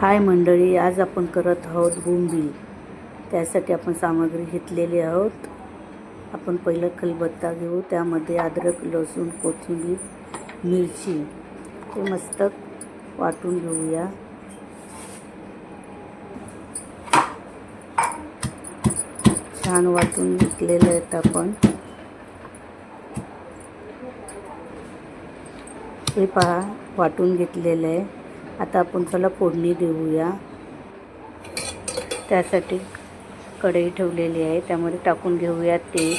हाय मंडळी आज आपण करत आहोत बोंबील त्यासाठी आपण सामग्री घेतलेली आहोत. आपण पहिलं खलबत्ता घेऊ त्यामध्ये अद्रक लसूण कोथिंबीर मिरची हे मस्त वाटून घेऊया. छान वाटून घेतलेलं आहेत आपण. हे पहा वाटून घेतलेलं आहे. आता आपण त्याला फोडणी देऊया. त्यासाठी कढई ठेवलेली आहे. त्यामध्ये टाकून घेऊया ते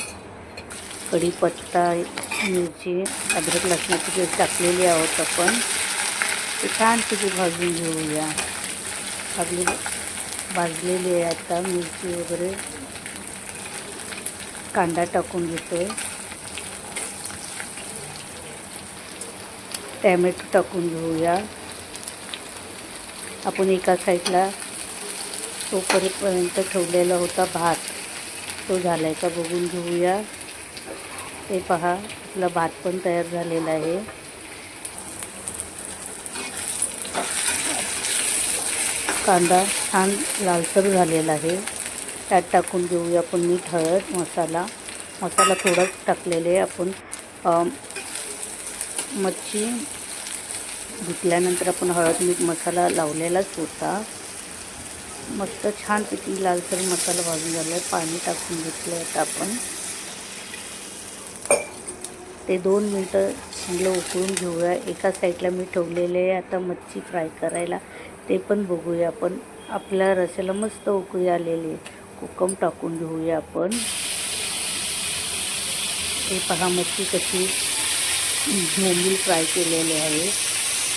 कढीपत्ता मिरची अद्रक लसणाची पेस्ट टाकलेली आहोत आपण. ते छान तिथे भाजून घेऊया. भाजली भाजलेली आहे आता. मिरची वगैरे कांदा टाकून घेतो टॅमॅटो टाकून घेऊया. आपण एका साईडला तोपर्यंत ठेवलेला होता भात. तो झालाय का बघून घेऊया. ते पहा आपला भात पण तयार झालेला आहे. कांदा छान लालसर झालेला आहे. त्यात टाकून घेऊया आपण मीठ हळद मसाला. मसाला थोडाच टाकलेले आपण. मच्छी धुतल्यानंतर आपण हळद मीठ मसाला लावलेलाच होता. मस्त छानपैकी लालसर मसाला भाजून झाला आहे पाणी टाकून घेतलं आहे आपण. ते दोन मिनटं चांगलं उकळून घेऊया. एका साईडला मी ठेवलेले आहे आता मच्छी फ्राय करायला. ते पण बघूया आपण. आपल्या रस्याला मस्त उकळी आलेली आहे. कोकम टाकून घेऊया आपण. ते पहा मच्छी कशी मोमील फ्राय केलेले आहे.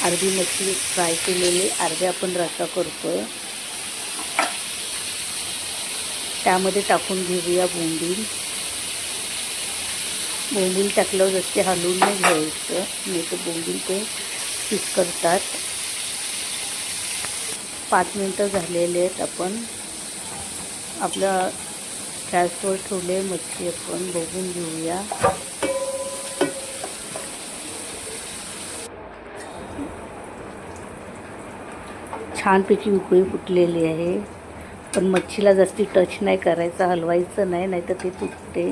अर्धी मच्छी फ्राय केलेली अर्धे आपण रस्सा करतोय. त्यामध्ये टाकून घेऊया बोंबील. बोंबील टाकल्यावर जसे हलवून नाही घ्यायचं नाही तर बोंबील ते पीस करतात. पाच मिनटं झालेले आहेत आपण. आपल्या गॅसवर ठेवले मच्छी आपण बघून घेऊया. छानपैकी उकळी फुटलेली आहे. पण मच्छीला जास्ती टच नाही करायचं हलवायचं नाही नाहीतर ते तुटते.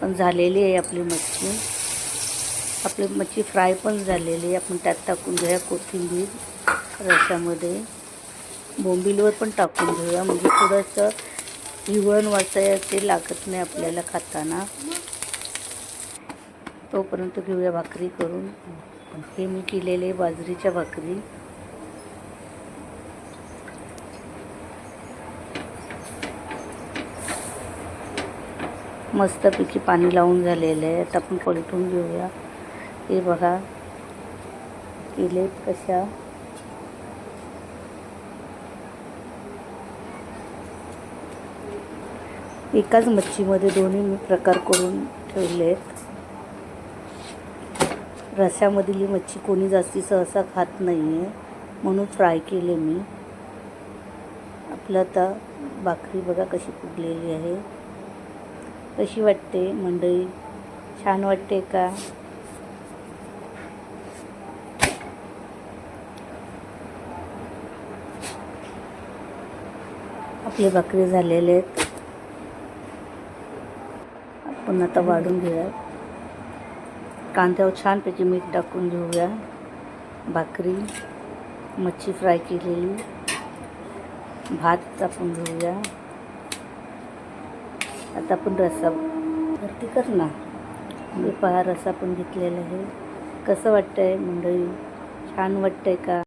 पण झालेली आहे आपली मच्छी. आपली मच्छी फ्राय पण झालेली आहे. आपण त्यात टाकून घेऊया कोथिंबीर रशामध्ये. बोंबिलवर पण टाकून घेऊया. म्हणजे थोडंसं हिवळण वाचाय ते लागत नाही आपल्याला खाताना. तोपर्यंत घेऊया भाकरी करून. हे मी केलेले बाजरीच्या भाकरी. मस्तपैकी पाणी लावून झालेलं आहे. आता आपण पलटून घेऊया. हे बघा. केलेत कशा? एकाच मच्छीमध्ये दोन्ही मी प्रकार करून ठेवले ठेवलेत. ही मच्छी कोणी जास्ती सहसा खात नाही आहे म्हणून फ्राय केले मी. आपलं आता भाकरी बघा कशी फुगलेली आहे. कशी वाटते मंडळी? छान वाटते का? आपले भाकरी झालेले आहेत. आपण आता वाढून घेऊया. कांद्यावर छानपैकी मीठ टाकून घेऊया. भाकरी मच्छी फ्राय केलेली. भात टाकून घेऊया. आता आपण रस्सा भरती कर ना. मी पहा रस्सा पण घेतलेला आहे. कसं वाटतंय मंडळी? छान वाटतंय का?